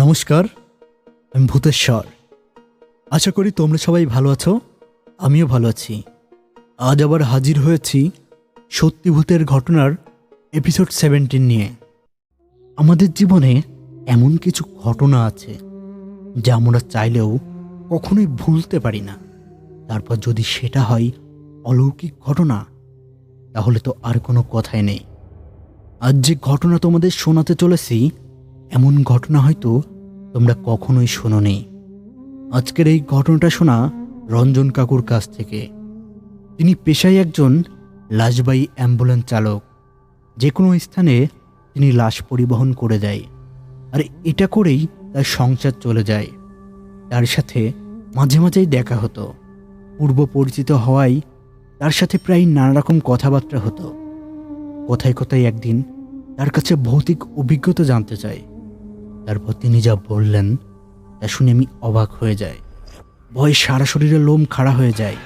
নমস্কার, আমি ভূতেশ্বর। আশা করি তোমরা সবাই ভালো আছো, আমিও ভালো আছি। আজ আবার হাজির হয়েছি সত্যি ভূতের ঘটনার এপিসোড সেভেন্টিন নিয়ে। আমাদের জীবনে এমন কিছু ঘটনা আছে যা আমরা চাইলেও কখনোই ভুলতে পারি না। তারপর যদি সেটা হয় অলৌকিক ঘটনা, তাহলে তো আর কোনো কথাই নেই। আজ যে ঘটনা তোমাদের শোনাতে চলেছি, এমন ঘটনা হয়তো তোমরা কখনোই শোনোনি আজকের এই ঘটনাটা শোনা রঞ্জন কাকুর কাছ থেকে। তিনি পেশায় একজন লাশবাহী অ্যাম্বুলেন্স চালক। যে কোনো স্থানে তিনি লাশ পরিবহন করে দেয়। আর এটা করেই তার সংসার চলে যায়। তার সাথে মাঝে মাঝেই দেখা হতো। পূর্ব পরিচিত হওয়ায় তার সাথে প্রায় নানা রকম কথাবার্তা হতো। কোথায় কোথায় একদিন তার কাছে ভৌতিক অভিজ্ঞতা জানতে চাই তারপর তিনি যা বললেন, তা শুনে আমি অবাক হয়ে যাই। ভয়ে সারা শরীরে লোম খাড়া হয়ে যায়।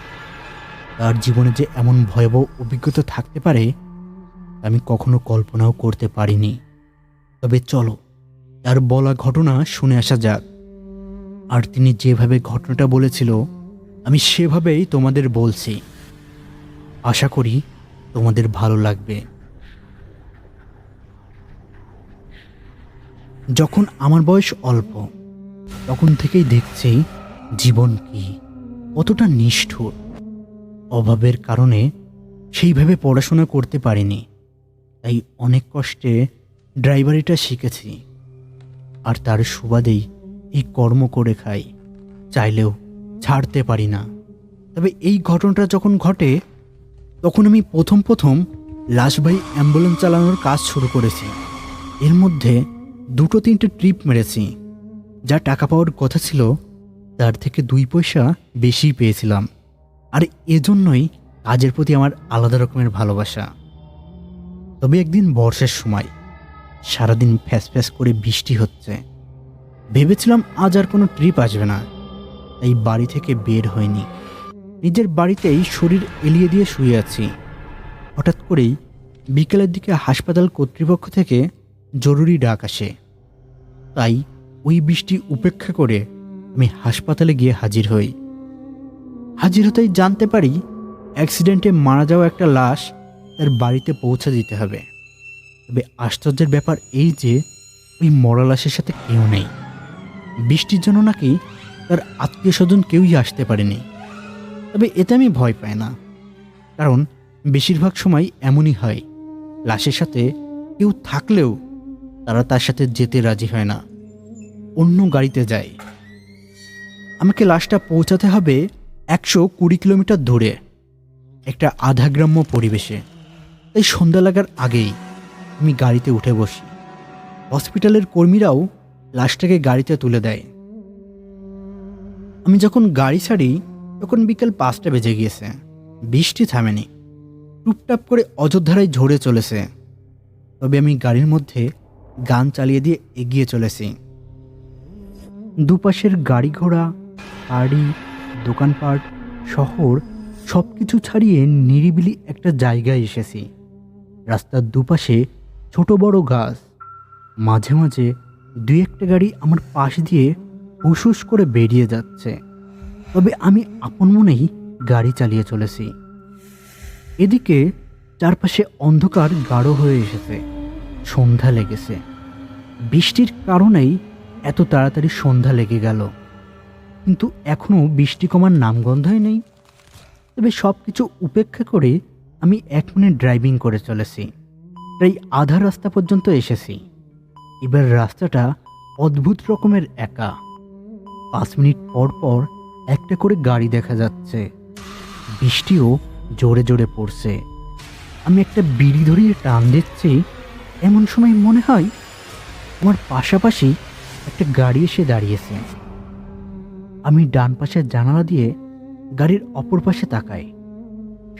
তার জীবনে যে এমন ভয়াবহ অভিজ্ঞতা থাকতে পারে আমি কখনো কল্পনাও করতে পারিনি। তবে চলো, তার বলা ঘটনা শুনে আসা যাক। আর তিনি যেভাবে ঘটনাটা বলেছিল, আমি সেভাবেই তোমাদের বলছি। আশা করি তোমাদের ভালো লাগবে। যখন আমার বয়স অল্প, তখন থেকেই দেখছি জীবন কি কতটা নিষ্ঠুর। অভাবের কারণে সেইভাবে পড়াশোনা করতে পারিনি, তাই অনেক কষ্টে ড্রাইভারিটা শিখেছি আর তার সুবাদেই এই কর্ম করে খাই, চাইলেও ছাড়তে পারি না। তবে এই ঘটনাটা যখন ঘটে, তখন আমি প্রথম প্রথম লাশবাহী অ্যাম্বুলেন্স চালানোর কাজ শুরু করেছি। এর মধ্যে দুটো তিনটে ট্রিপ মেরেছি। যা টাকা পাওয়ার কথা ছিল, তার থেকে দুই পয়সা বেশি পেয়েছিলাম। আর এজন্যই কাজের প্রতি আমার আলাদা রকমের ভালোবাসা। তবে একদিন বর্ষার সময়, সারাদিন ফ্যাস ফ্যাস করে বৃষ্টি হচ্ছে। ভেবেছিলাম আজ আর কোনো ট্রিপ আসবে না, তাই বাড়ি থেকে বের হয়নি নিজের বাড়িতেই শরীর এলিয়ে দিয়ে শুয়ে আছি। হঠাৎ করেই বিকেলের দিকে হাসপাতাল কর্তৃপক্ষ থেকে জরুরি ডাক আসে। তাই ওই বৃষ্টি উপেক্ষা করে আমি হাসপাতালে গিয়ে হাজির হই। হাজির হতেই জানতে পারি অ্যাক্সিডেন্টে মারা যাওয়া একটা লাশ তার বাড়িতে পৌঁছে দিতে হবে। তবে আশ্চর্যের ব্যাপার এই যে ওই মরা লাশের সাথে কেউ নেই। বৃষ্টির জন্য নাকি তার আত্মীয় স্বজন কেউই আসতে পারেনি। তবে এতে আমি ভয় পাই না। কারণ বেশিরভাগ সময় এমনই হয়, লাশের সাথে কেউ থাকলেও তারা তার সাথে যেতে রাজি হয় না। অন্য গাড়িতে যায়। আমাকে লাশটা পৌঁছাতে হবে একশো কুড়ি কিলোমিটার দূরে, একটা আধা গ্রাম্য পরিবেশে। তাই সন্ধ্যা লাগার আগেই আমি গাড়িতে উঠে বসি। হসপিটালের কর্মীরাও লাশটাকে গাড়িতে তুলে দেয়। আমি যখন গাড়ি ছাড়ি, তখন বিকেল পাঁচটা বেজে গিয়েছে। বৃষ্টি থামেনি। টুপটাপ করে অযোধ্যারায় ঝরে চলেছে। তবে আমি গাড়ির মধ্যে গান চালিয়ে দিয়ে এগিয়ে চলেছি। দুপাশের গাড়ি ঘোড়া বাড়ি দোকানপাট, শহর সব কিছু ছাড়িয়ে নিরিবিলি একটা জায়গায় এসেছি। রাস্তার দুপাশে ছোট বড় গাছ। মাঝে মাঝে দুই একটা গাড়ি আমার পাশ দিয়ে হুসুস করে বেরিয়ে যাচ্ছে। তবে আমি আপন মনেই গাড়ি চালিয়ে চলেছি। এদিকে চারপাশে অন্ধকার গাঢ় হয়ে এসেছে। সন্ধ্যা লেগেছে। বৃষ্টির কারণেই এত তাড়াতাড়ি সন্ধ্যা লেগে গেল। কিন্তু এখনও বৃষ্টি কমার নামগন্ধই নেই। তবে সব কিছু উপেক্ষা করে আমি এক মিনিট ড্রাইভিং করে চলেছি। প্রায় আধা রাস্তা পর্যন্ত এসেছি। এবার রাস্তাটা অদ্ভুত রকমের একা। পাঁচ মিনিট পর পর একটা করে গাড়ি দেখা যাচ্ছে। বৃষ্টিও জোরে জোরে পড়ছে। আমি একটা বিড়ি ধরিয়ে টান দিচ্ছি এমন সময় মনে হয় আমার পাশাপাশি একটা গাড়ি এসে দাঁড়িয়েছে। আমি ডান পাশের জানালা দিয়ে গাড়ির অপর পাশে তাকাই।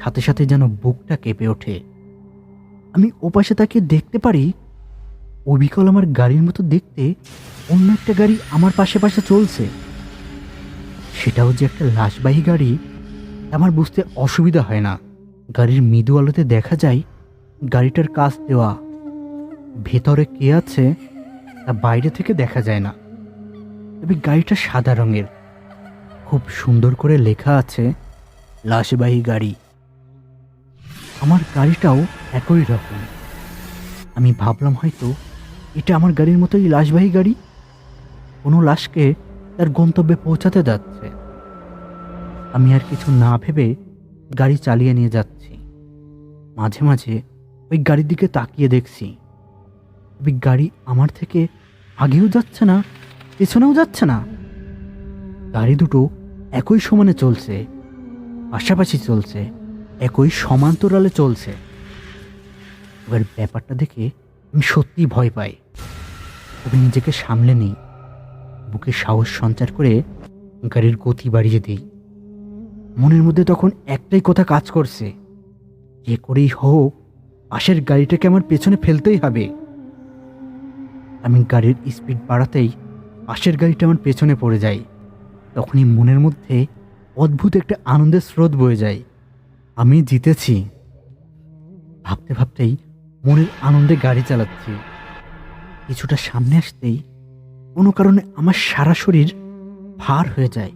সাথে সাথে যেন বুকটা কেঁপে ওঠে। আমি ওপাশে তাকে দেখতে পারি, অবিকল আমার গাড়ির মতো দেখতে অন্য একটা গাড়ি আমার পাশে পাশে চলছে। সেটাও যে একটা লাশবাহী গাড়ি আমার বুঝতে অসুবিধা হয় না। গাড়ির মৃদু আলোতে দেখা যায়, গাড়িটার কাজ দেওয়া ভেতরে কে আছে তা বাইরে থেকে দেখা যায় না। তবে গাড়িটা সাদা রঙের। খুব সুন্দর করে লেখা আছে, লাশবাহী গাড়ি। আমার গাড়িটাও একই রকম। আমি ভাবলাম হয়তো এটা আমার গাড়ির মতোই লাশবাহী গাড়ি। কোনো লাশকে তার গন্তব্যে পৌঁছাতে যাচ্ছে। আমি আর কিছু না ভেবে গাড়ি চালিয়ে নিয়ে যাচ্ছি। মাঝে মাঝে ওই গাড়ির দিকে তাকিয়ে দেখছি। ওই গাড়ি আমার থেকে আগেও যাচ্ছে না, পেছনেও যাচ্ছে না। গাড়ি দুটো একই সমানে চলছে, পাশাপাশি চলছে, একই সমান্তরালে চলছে। এবার ব্যাপারটা দেখে আমি সত্যিই ভয় পাই। তবে নিজেকে সামলে নিই, বুকে সাহস সঞ্চার করে গাড়ির গতি বাড়িয়ে দিই। মনের মধ্যে তখন একটাই কথা কাজ করছে, যে করেই হোক, পাশের গাড়িটাকে আমার পেছনে ফেলতেই হবে। আমি গাড়ির স্পিড বাড়াতেই পাশের গাড়িটা আমার পেছনে পড়ে যায়। তখনই মনের মধ্যে অদ্ভুত একটা আনন্দের স্রোত বয়ে যায়। আমি জিতেছি। ভাবতে ভাবতেই মনের আনন্দে গাড়ি চালাচ্ছি। কিছুটা সামনে আসতেই কোনো কারণে আমার সারা শরীর ভার হয়ে যায়।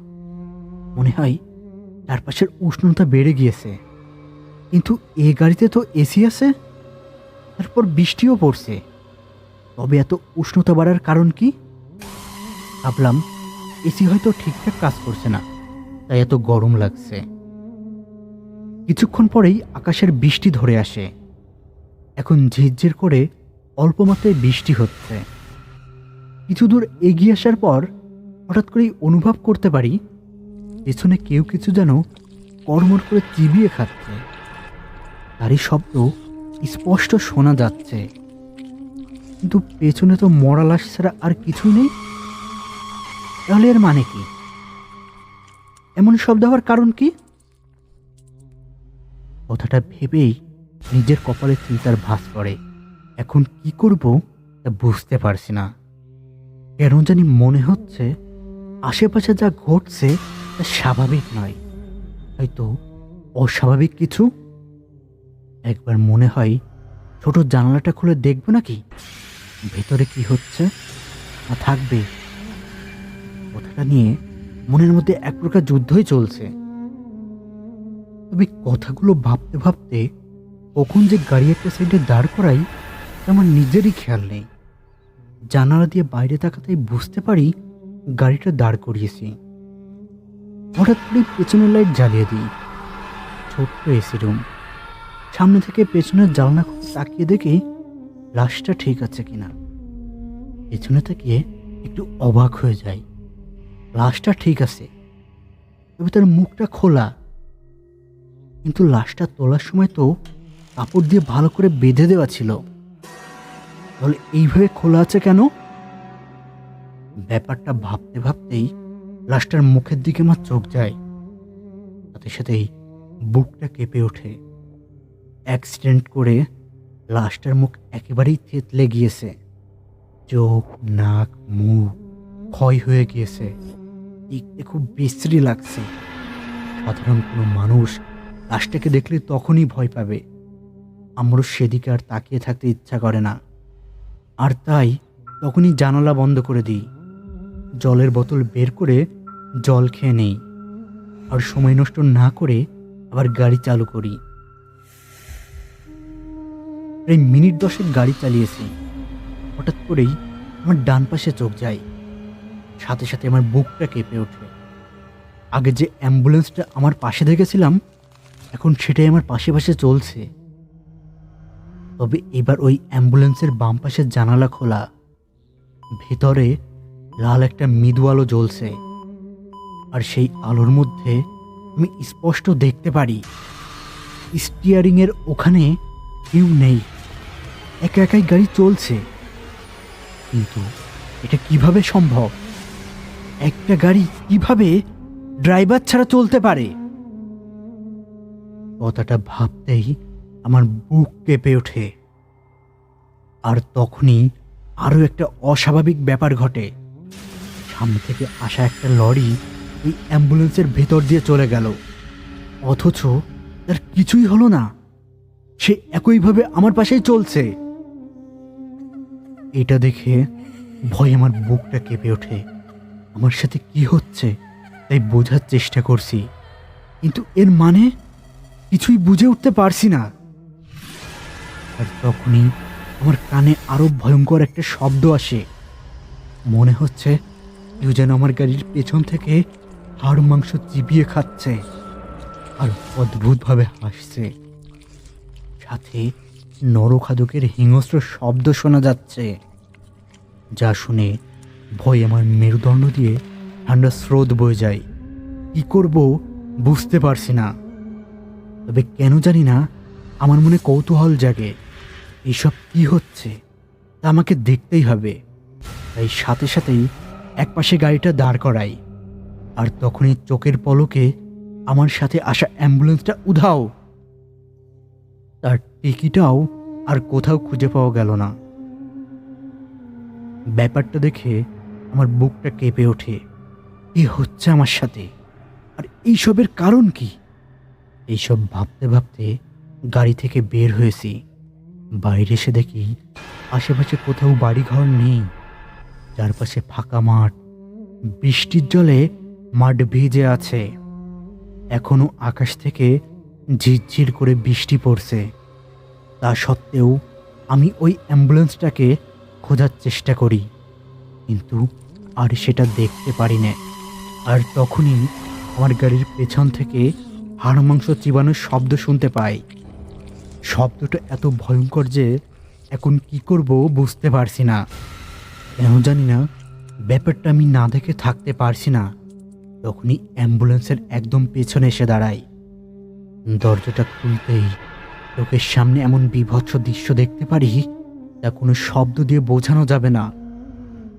মনে হয় চারপাশের উষ্ণতা বেড়ে গিয়েছে। কিন্তু এ গাড়িতে তো এসি আছে? তারপর বৃষ্টিও পড়ছে। তবে এত উষ্ণতা বাড়ার কারণ কি? ভাবলাম, এসি হয়তো ঠিকঠাক কাজ করছে না, তাই এত গরম লাগছে। কিছুক্ষণ পরেই আকাশের বৃষ্টি ধরে আসে। এখন ঝিরঝির করে অল্প মাত্রায় বৃষ্টি হচ্ছে। কিছু দূর এগিয়ে আসার পর হঠাৎ করেই অনুভব করতে পারি, পেছনে কেউ কিছু যেন কর্মর করে চিবিয়ে খাচ্ছে। তারই শব্দ স্পষ্ট শোনা যাচ্ছে। কিন্তু পেছনে তো মরা লাশ ছাড়া আর কিছুই নেই? তাহলে এর মানে কি? এমন শব্দ হওয়ার কারণ কি? কথাটা ভেবেই নিজের কপালে চিন্তার ভাস পড়ে। এখন কি করব তা বুঝতে পারছি না। কেন জানি মনে হচ্ছে আশেপাশে যা ঘটছে তা স্বাভাবিক নয়। হয়তো অস্বাভাবিক কিছু? একবার মনে হয় ছোট জানালাটা খুলে দেখব নাকি? ভেতরে কি হচ্ছে? না থাকবে। কথাটা নিয়ে মনের মধ্যে এক প্রকার যুদ্ধই চলছে। তবে কথাগুলো ভাবতে ভাবতে কখন যে গাড়ি একটা সাইডে দাঁড় করাই আমার নিজেরই খেয়াল নেই। জানালা দিয়ে বাইরে তাকাতেই বুঝতে পারি গাড়িটা দাঁড় করিয়েছি। হঠাৎ করে পেছনের লাইট জ্বালিয়ে দিই। ছোট্ট এসি রুম। সামনে থেকে পেছনের জানলা তাকিয়ে দেখি লাশটা ঠিক আছে কিনা? পেছনে তাকিয়ে একটু অবাক হয়ে যায় লাশটা ঠিক আছে, তবে তার মুখটা খোলা। কিন্তু লাশটা তোলার সময় তো কাপড় দিয়ে ভালো করে বেঁধে দেওয়া ছিল। তাহলে এইভাবে খোলা আছে কেন? ব্যাপারটা ভাবতে ভাবতেই লাশটার মুখের দিকে আমার চোখ যায়। সাথে সাথেই বুকটা কেঁপে ওঠে। অ্যাক্সিডেন্ট করে লাশটার মুখ একেবারেই থেতলে গিয়েছে। চোখ, নাক, মুখ ক্ষয় হয়ে গিয়েছে। দেখতে খুব বিশ্রী লাগছে। সাধারণ কোনো মানুষ লাশটাকে দেখলে তখনই ভয় পাবে। আমারও সেদিকে আর তাকিয়ে থাকতে ইচ্ছা করে না। আর তাই তখনই জানালা বন্ধ করে দিই। জলের বোতল বের করে জল খেয়ে নেই। আর সময় নষ্ট না করে আবার গাড়ি চালু করি। প্রায় মিনিট দশেক গাড়ি চালিয়েছি। হঠাৎ করেই আমার ডান পাশে চোখ যায়। সাথে সাথে আমার বুকটা কেঁপে ওঠে। আগে যে অ্যাম্বুলেন্সটা আমার পাশে দেখেছিলাম, এখন সেটাই আমার পাশে পাশে চলছে। তবে এবার ওই অ্যাম্বুলেন্সের বাম পাশের জানালা খোলা। ভেতরে লাল একটা মৃদু আলো জ্বলছে। আর সেই আলোর মধ্যে আমি স্পষ্ট দেখতে পারি, স্টিয়ারিংয়ের ওখানে কেউ নেই। একা একাই গাড়ি চলছে। কিন্তু এটা কীভাবে সম্ভব? একটা গাড়ি কীভাবে ড্রাইভার ছাড়া চলতে পারে? কথাটা ভাবতেই আমার বুক কেঁপে ওঠে। আর তখনই আরও একটা অস্বাভাবিক ব্যাপার ঘটে। সামনে থেকে আসা একটা লরি এই অ্যাম্বুলেন্সের ভেতর দিয়ে চলে গেল। অথচ তার কিছুই হলো না। সে একইভাবে আমার পাশেই চলছে। এটা দেখে ভয় আমার বুকটা কেঁপে ওঠে। আমার সাথে কি হচ্ছে? তাই বোঝার চেষ্টা করছি। কিন্তু এর মানে কিছুই বুঝে উঠতে পারছি না। আর তখনই আমার কানে আরও ভয়ঙ্কর একটা শব্দ আসে। মনে হচ্ছে কেউ যেন আমার গাড়ির পেছন থেকে হাড় মাংস চিবিয়ে খাচ্ছে আর অদ্ভুতভাবে হাসছে। সাথে নরখাদকের হিংস্র শব্দ শোনা যাচ্ছে। যা শুনে ভয় আমার মেরুদণ্ড দিয়ে ঠান্ডা স্রোত বয়ে যায়। কি করব বুঝতে পারছি না। তবে কেন জানি না, আমার মনে কৌতূহল জাগে, এসব কি হচ্ছে তা আমাকে দেখতেই হবে। তাই সাথে সাথেই একপাশে গাড়িটা দাঁড় করাই, আর তখনই চোখের পলকে আমার সাথে আসা অ্যাম্বুলেন্সটা উধাও। তার টিকিটাও আর কোথাও খুঁজে পাওয়া গেল না। ব্যাপারটা দেখে আমার বুকটা কেঁপে ওঠে। কি হচ্ছে আমার সাথে? আর এইসবের কারণ কি? এইসব ভাবতে ভাবতে গাড়ি থেকে বের হয়েছি। বাইরে এসে দেখি আশেপাশে কোথাও বাড়িঘর নেই। চারপাশে ফাঁকা মাঠ। বৃষ্টির জলে মাঠ ভিজে আছে। এখনও আকাশ থেকে ঝিরঝির করে বৃষ্টি পড়ছে। তা সত্ত্বেও আমি ওই অ্যাম্বুলেন্সটাকে খোঁজার চেষ্টা করি, কিন্তু আর সেটা দেখতে পারি না। আর তখনই আমার গাড়ির পেছন থেকে হাড় মাংস চিবানোর শব্দ শুনতে পাই। শব্দটা এত ভয়ঙ্কর যে এখন কি করব বুঝতে পারছি না। কেন জানি না, ব্যাপারটা আমি না দেখে থাকতে পারছি না। তখনই অ্যাম্বুলেন্সের একদম পেছনে এসে দাঁড়াই। দরজাটা খুলতেই লোকের সামনে এমন বিভৎস দৃশ্য দেখতে পারি তা কোনো শব্দ দিয়ে বোঝানো যাবে না।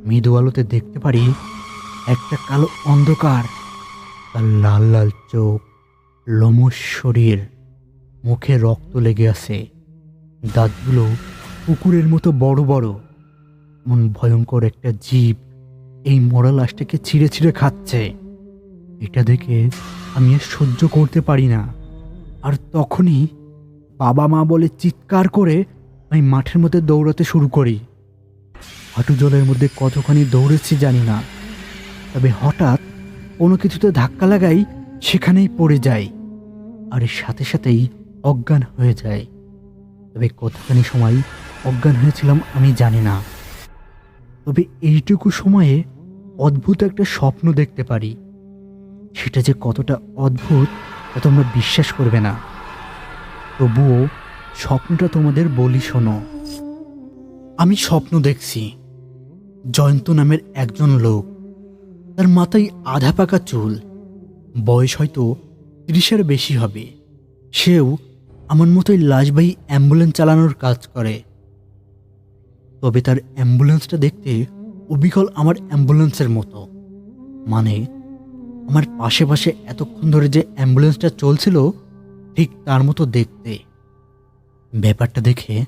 মৃদু আলোতে দেখতে পারি একটা কালো অন্ধকার, তার লাল লাল চোখ লোমস শরীর, মুখে রক্ত লেগে আছে। দাঁতগুলো কুকুরের মতো বড় বড়। এমন ভয়ঙ্কর একটা জীব এই মরা লাশটাকে ছিঁড়ে ছিঁড়ে খাচ্ছে। এটা দেখে আমি আর সহ্য করতে পারি না। আর তখনই বাবা মা বলে চিৎকার করে আমি মাঠের মধ্যে দৌড়াতে শুরু করি। হাঁটু জলের মধ্যে কতখানি দৌড়েছি জানি না। তবে হঠাৎ কোনো কিছুতে ধাক্কা লাগাই সেখানেই পড়ে যাই আর এর সাথে সাথেই অজ্ঞান হয়ে যায় তবে কতখানি সময় অজ্ঞান হয়েছিলাম আমি জানি না। তবে এইটুকু সময়ে অদ্ভুত একটা স্বপ্ন দেখতে পারি। সেটা যে কতটা অদ্ভুত তা তোমরা বিশ্বাস করবে না। তবুও স্বপ্নটা তোমাদের বলি শোনো। আমি স্বপ্ন দেখছি। জয়ন্ত নামের একজন লোক। তার মাথায় আধা পাকা চুল। বয়স হয়তো ত্রিশের বেশি হবে। সেও আমার মতোই লাশবাহী অ্যাম্বুলেন্স চালানোর কাজ করে। তবে তার অ্যাম্বুলেন্সটা দেখতে অবিকল আমার অ্যাম্বুলেন্সের মতো। মানে আমার পাশে পাশে এতক্ষণ ধরে যে অ্যাম্বুলেন্সটা চলছিল, ঠিক তার মতো দেখতে। ব্যাপারটা দেখে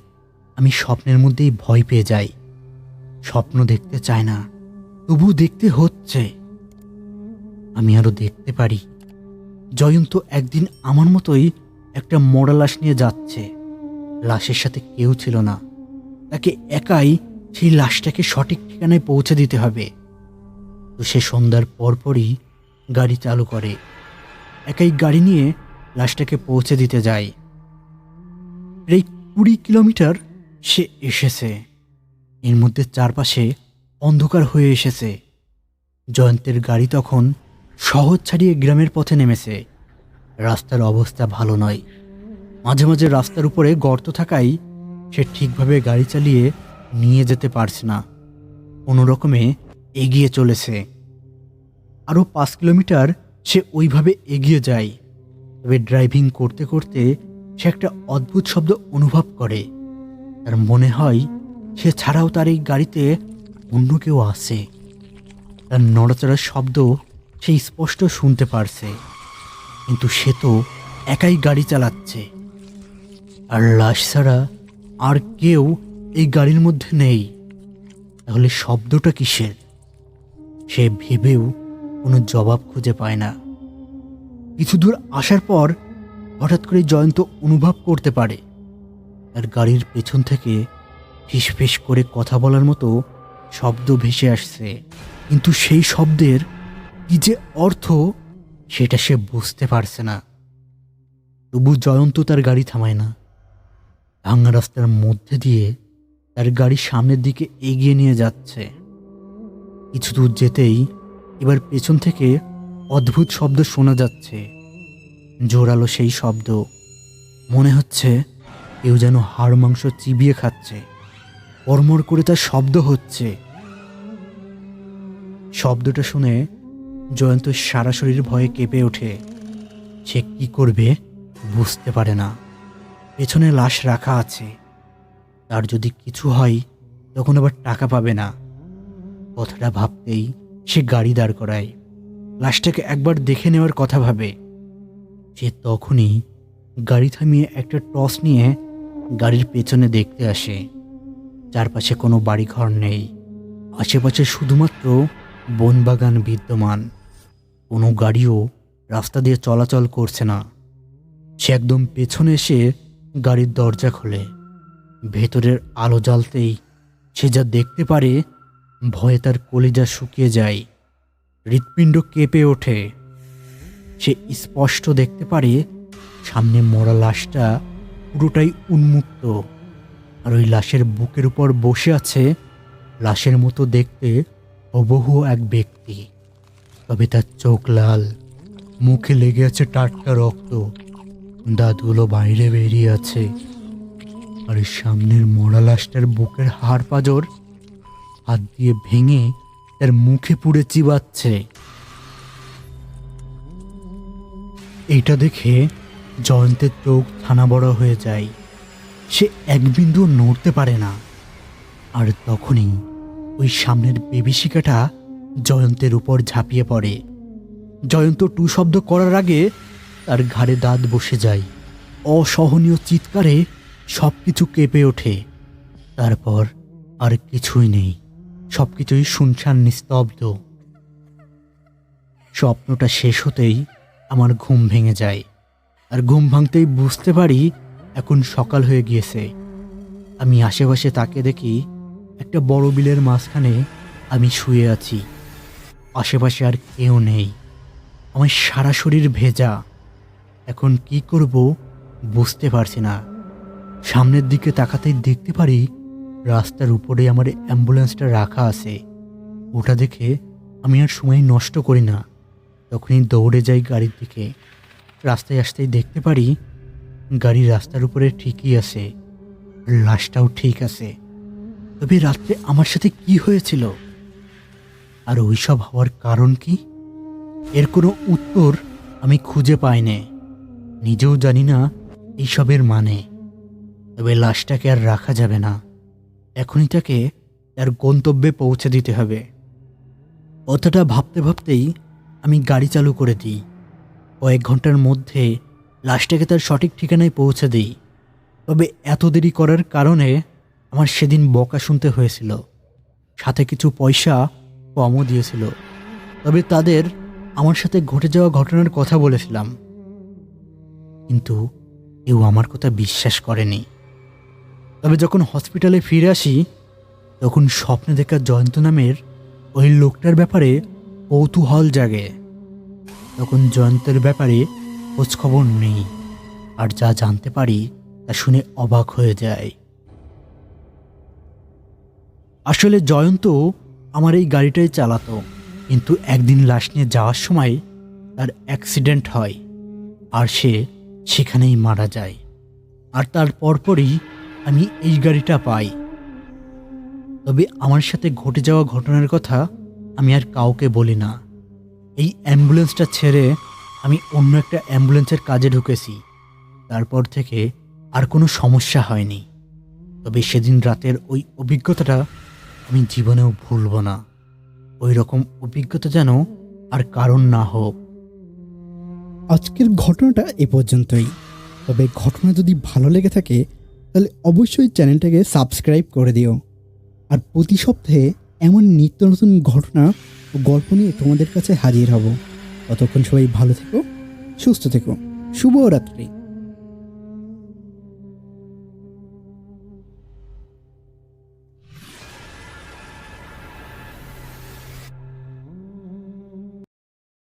আমি স্বপ্নের মধ্যেই ভয় পেয়ে যাই। স্বপ্ন দেখতে চায় না, তবু দেখতে হচ্ছে। আমি আরও দেখতে পারি। জয়ন্ত একদিন আমার মতোই একটা মরা লাশ নিয়ে যাচ্ছে। লাশের সাথে কেউ ছিল না। তাকে একাই সেই লাশটাকে সঠিক ঠিকানায় পৌঁছে দিতে হবে। তো সে সন্ধ্যার পরপরই গাড়ি চালু করে। একাই গাড়ি নিয়ে লাশটাকে পৌঁছে দিতে যায়। এই কুড়ি কিলোমিটার সে এসেছে। এর মধ্যে চারপাশে অন্ধকার হয়ে এসেছে। জয়ন্তের গাড়ি তখন শহর ছাড়িয়ে গ্রামের পথে নেমেছে। রাস্তার অবস্থা ভালো নয়। মাঝে মাঝে রাস্তার উপরে গর্ত থাকায় সে ঠিকভাবে গাড়ি চালিয়ে নিয়ে যেতে পারছে না। কোনো রকমে এগিয়ে চলেছে। আরও পাঁচ কিলোমিটার সে ওইভাবে এগিয়ে যায়। তবে ড্রাইভিং করতে করতে সে একটা অদ্ভুত শব্দ অনুভব করে। তার মনে হয় সে ছাড়াও তার এই গাড়িতে অন্য কেউ আছে। তার নড়াচড়ার শব্দ সে স্পষ্ট শুনতে পারছে। কিন্তু সে তো একাই গাড়ি চালাচ্ছে। আর লাশ ছাড়া আর কেউ এই গাড়ির মধ্যে নেই। তাহলে শব্দটা কিসের? সে ভেবেও কোনো জবাব খুঁজে পায় না। কিছু দূর আসার পর হঠাৎ করে জয়ন্ত অনুভব করতে পারে। তার গাড়ির পেছন থেকে ফিস ফিস করে কথা বলার মতো শব্দ ভেসে আসছে। কিন্তু সেই শব্দের কি যে অর্থ, সেটা সে বুঝতে পারছে না। তবু জয়ন্ত তার গাড়ি থামায় না। ভাঙা রাস্তার মধ্যে দিয়ে তার গাড়ি সামনের দিকে এগিয়ে নিয়ে যাচ্ছে। কিছু দূর যেতেই এবার পেছন থেকে অদ্ভুত শব্দ শোনা যাচ্ছে। জোরালো সেই শব্দ। মনে হচ্ছে কেউ যেন হাড় মাংস চিবিয়ে খাচ্ছে। পরমর করে তার শব্দ হচ্ছে। শব্দটা শুনে জয়ন্ত সারা শরীর ভয়ে কেঁপে ওঠে। সে কি করবে বুঝতে পারে না। পেছনে লাশ রাখা আছে। তার যদি কিছু হয়, তখন আবার টাকা পাবে না। কথাটা ভাবতেই সে গাড়ি দাঁড় করায়। লাশটাকে একবার দেখে নেওয়ার কথা ভাবে। সে তখনই গাড়ি থামিয়ে একটা টস নিয়ে গাড়ির পেছনে দেখতে আসে। চারপাশে কোনো বাড়িঘর নেই। আশেপাশে শুধুমাত্র বনবাগান বিদ্যমান। কোনো গাড়িও রাস্তা দিয়ে চলাচল করছে না। সে একদম পেছনে এসে গাড়ির দরজা খোলে। ভেতরের আলো জ্বালতেই সে যা দেখতে পারে, ভয়ে তার কলিজা শুকিয়ে যায়। হৃৎপিণ্ড কেঁপে ওঠে। সে স্পষ্ট দেখতে পারে সামনে মরা লাশটা পুরোটাই উন্মুক্ত। আর ওই লাশের বুকের উপর বসে আছে লাশের মতো দেখতে হুবহু এক ব্যক্তি। তবে তার চোখ লাল, মুখে লেগে আছে টাটকা রক্ত। দাঁতগুলো বাইরে বেরিয়ে আছে। আর এই সামনের মরা লাশটার বুকের হাড় পাজর হাত দিয়ে ভেঙে তার মুখে পুড়ে চিবাচ্ছে। এইটা দেখে জয়ন্তের চোখ থানা বড় হয়ে যায়। সে এক বিন্দু নড়তে পারে না। আর তখনই ওই সামনের বেবিশিকাটা জয়ন্তের উপর ঝাঁপিয়ে পড়ে। জয়ন্ত টু শব্দ করার আগে তার ঘাড়ে দাঁত বসে যায়। অসহনীয় চিৎকারে সব কিছু কেঁপে ওঠে। তারপর আর কিছুই নেই। সব কিছুই শুনশান নিস্তব্ধ। স্বপ্নটা শেষ হতেই আমার ঘুম ভেঙে যায়। আর ঘুম ভাঙতেই বুঝতে পারি এখন সকাল হয়ে গিয়েছে। আমি আশেপাশে তাকে দেখি একটা বড় বিলের মাঝখানে আমি শুয়ে আছি। আশেপাশে আর কেউ নেই। আমার সারা শরীর ভেজা। এখন কি করব বুঝতে পারছি না। সামনের দিকে তাকাতেই দেখতে পারি রাস্তার উপরে আমার অ্যাম্বুলেন্সটা রাখা আছে। ওটা দেখে আমি আর সময় নষ্ট করি না। তখনই দৌড়ে যাই গাড়ির দিকে। রাস্তায় আসতেই দেখতে পারি, গাড়ি রাস্তার উপরে ঠিকই আছে, লাশটাও ঠিক আছে। তবে রাত্রে আমার সাথে কি হয়েছিল? আর ওইসব হওয়ার কারণ কি? এর কোনো উত্তর আমি খুঁজে পাই না নিজেও জানি না এইসবের মানে। তবে লাশটাকে আর রাখা যাবে না। এখনই তাকে তার গন্তব্যে পৌঁছে দিতে হবে। কথাটা ভাবতে ভাবতেই আমি গাড়ি চালু করে দিই কয়েক ঘণ্টার মধ্যে লাশটাকে তার সঠিক ঠিকানায় পৌঁছে দিই। তবে এত দেরি করার কারণে আমার সেদিন বকা শুনতে হয়েছিল। সাথে কিছু পয়সা কমও দিয়েছিল। তবে তাদের আমার সাথে ঘটে যাওয়া ঘটনার কথা বলেছিলাম। কিন্তু কেউ আমার কথা বিশ্বাস করেনি। তবে যখন হসপিটালে ফিরে আসি, তখন স্বপ্নে দেখা জয়ন্ত নামের ওই লোকটার ব্যাপারে কৌতূহল জাগে। তখন জয়ন্তের ব্যাপারে খোঁজখবর নেই, আর যা জানতে পারি তা শুনে অবাক হয়ে যায়। আসলে জয়ন্ত আমার এই গাড়িটাই চালাতো, কিন্তু একদিন লাশ নিয়ে যাওয়ার সময় তার অ্যাক্সিডেন্ট হয়, আর সে সেখানেই মারা যায়, আর তার পরপরই আমি এই গাড়িটা পাই। তবে আমার সাথে ঘটে যাওয়া ঘটনার কথা আমি আর কাউকে বলি না। এই অ্যাম্বুলেন্সটা ছেড়ে আমি অন্য একটা অ্যাম্বুলেন্সের কাজে ঢুকেছি। তারপর থেকে আর কোনো সমস্যা হয়নি। তবে সেদিন রাতের ওই অভিজ্ঞতাটা আমি জীবনেও ভুলব না। ওই রকম অভিজ্ঞতা যেন আর কারণ না হোক। আজকের ঘটনাটা এ পর্যন্তই। তবে ঘটনা যদি ভালো লেগে থাকে, তাহলে অবশ্যই চ্যানেলটাকে সাবস্ক্রাইব করে দিও। আর প্রতি সপ্তাহে এমন নিত্য নতুন ঘটনা ও গল্প নিয়ে তোমাদের কাছে হাজির হব। ততক্ষণ সবাই ভালো থেকো, সুস্থ থেকো। শুভরাত্রি।